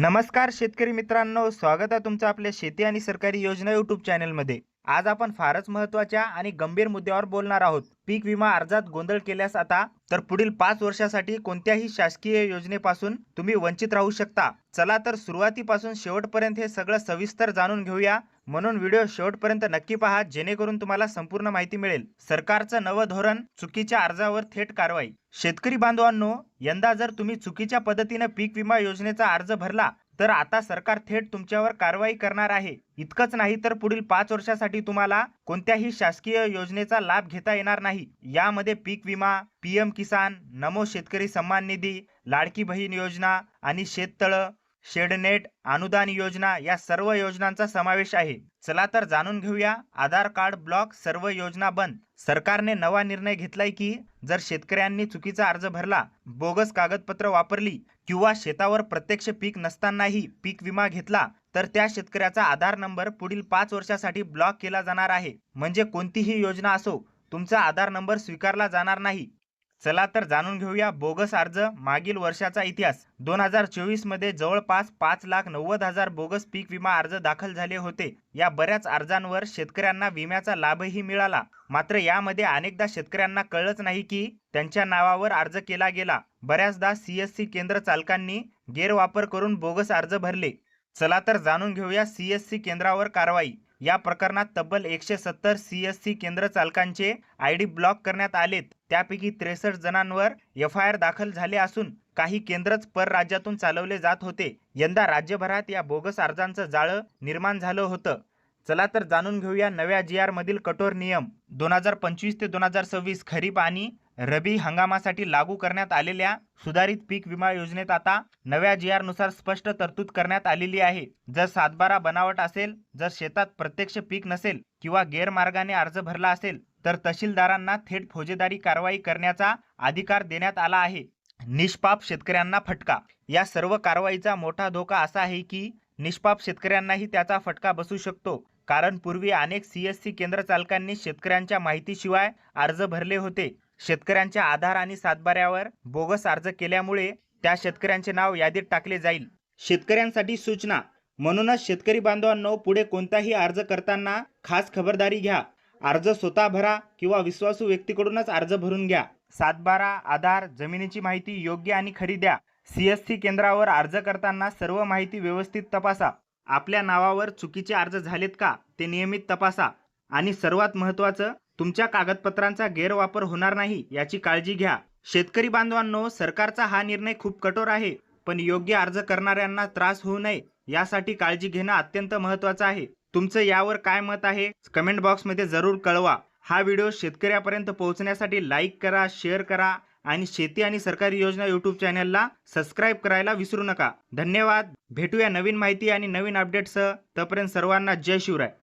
नमस्कार शेतकरी मित्रांनो स्वागत आहे तुमचं आपल्या शेती आणि सरकारी योजना युट्यूब चॅनलमध्ये. आज आपण फारच महत्त्वाच्या आणि गंभीर मुद्द्यावर बोलणार आहोत. पीक विमा अर्जात गोंधळ केल्यास आता तर पुढील पाच वर्षासाठी कोणत्याही शासकीय योजनेपासून तुम्ही वंचित राहू शकता. चला तर सुरुवातीपासून शेवटपर्यंत हे सगळं सविस्तर जाणून घेऊया. म्हणून व्हिडिओ शेवटपर्यंत नक्की पहा जेणेकरून तुम्हाला संपूर्ण माहिती मिळेल. सरकारचं नवं धोरण चुकीच्या अर्जावर थेट कारवाई. शेतकरी बांधवांनो यंदा जर तुम्ही चुकीच्या पद्धतीनं पीक विमा योजनेचा अर्ज भरला तर आता सरकार थेट तुमच्यावर कारवाई करणार आहे. इतकंच नाही तर पुढील पाच वर्षासाठी तुम्हाला कोणत्याही शासकीय योजनेचा लाभ घेता येणार नाही. यामध्ये पीक विमा पीएम किसान नमो शेतकरी सन्मान निधी लाडकी बहीण योजना आणि शेततळं शेडनेट अनुदान योजना या सर्व योजनांचा समावेश आहे. चला तर जाणून घेऊया आधार कार्ड ब्लॉक सर्व योजना बंद. सरकारने नवा निर्णय घेतलाय की जर शेतकऱ्यांनी चुकीचा अर्ज भरला बोगस कागदपत्र वापरली किंवा शेतावर प्रत्यक्ष पीक नसतानाही पीक विमा घेतला तर त्या शेतकऱ्याचा आधार नंबर पुढील पाच वर्षासाठी ब्लॉक केला जाणार आहे. म्हणजे कोणतीही योजना असो तुमचा आधार नंबर स्वीकारला जाणार नाही. चला तर जाणून घेऊया बोगस अर्ज मागील वर्षाचा इतिहास. दोन हजार चोवीसमध्ये जवळपास पाच लाख नव्वद हजार बोगस पीक विमा अर्ज दाखल झाले होते. या बऱ्याच अर्जांवर शेतकऱ्यांना विम्याचा लाभही मिळाला. मात्र यामध्ये अनेकदा शेतकऱ्यांना कळलंच नाही की त्यांच्या नावावर अर्ज केला गेला. बऱ्याचदा सीएससी केंद्र चालकांनी गैरवापर करून बोगस अर्ज भरले. चला तर जाणून घेऊया सीएससी केंद्रावर कारवाई. या प्रकरणात तब्बल एकशे सत्तर सी एस सी केंद्र चालकांचे आय डी ब्लॉक करण्यात आलेत. त्यापैकी त्रेसष्ट जणांवर एफ आय आर दाखल झाले असून काही केंद्रच परराज्यातून चालवले जात होते. यंदा राज्यभरात या बोगस अर्जांचं जाळं निर्माण झालं होतं. चला तर जाणून घेऊया नव्या जी आर मधील कठोर नियम. दोन हजार पंचवीस ते दोन हजार सव्वीस खरीप आणि रबी हंगामासाठी लागू करण्यात आलेल्या सुधारित पीक विमा योजनेत आता नव्या जी आरनुसार स्पष्ट तरतूद करण्यात आलेली आहे. जर सातबारा बनावट असेल जर शेतात प्रत्यक्ष पीक नसेल किंवा गैरमार्गाने अर्ज भरला असेल तर तहसीलदारांना थेट फौजेदारी कारवाई करण्याचा अधिकार देण्यात आला आहे. निष्पाप शेतकऱ्यांना फटका. या सर्व कारवाईचा मोठा धोका असा आहे की निष्पाप शेतकऱ्यांनाही त्याचा फटका बसू शकतो. कारण पूर्वी अनेक सीएससी केंद्र चालकांनी शेतकऱ्यांच्या माहितीशिवाय अर्ज भरले होते. शेतकऱ्यांच्या आधार आणि सातबाऱ्यावर बोगस अर्ज केल्यामुळे त्या शेतकऱ्यांचे नाव यादीत टाकले जाईल. शेतकऱ्यांसाठी सूचना. म्हणूनच शेतकरी बांधवांनो पुढे कोणताही अर्ज करताना खास खबरदारी घ्या. अर्ज स्वतः भरा किंवा विश्वासू व्यक्तीकडूनच अर्ज भरून घ्या. सातबारा आधार जमिनीची माहिती योग्य आणि खरी द्या. सीएससी केंद्रावर अर्ज करताना सर्व माहिती व्यवस्थित तपासा. आपल्या नावावर चुकीचे अर्ज झालेत का ते नियमित तपासा. आणि सर्वात महत्त्वाचं तुमच्या कागदपत्रांचा गैरवापर होणार नाही याची काळजी घ्या. शेतकरी बांधवांनो सरकारचा हा निर्णय खूप कठोर आहे पण योग्य अर्ज करणाऱ्यांना त्रास होऊ नये यासाठी काळजी घेणं अत्यंत महत्त्वाचं आहे. तुमचं यावर काय मत आहे? कमेंट बॉक्समध्ये जरूर कळवा. हा व्हिडिओ शेतकऱ्यापर्यंत पोहोचण्यासाठी लाईक करा शेअर करा आणि शेती आणि सरकारी योजना यूट्यूब चॅनलला सबस्क्राईब करायला विसरू नका. धन्यवाद. भेटूया नवीन माहिती आणि नवीन अपडेटसह तोपर्यंत सर्वांना जय शिवराय.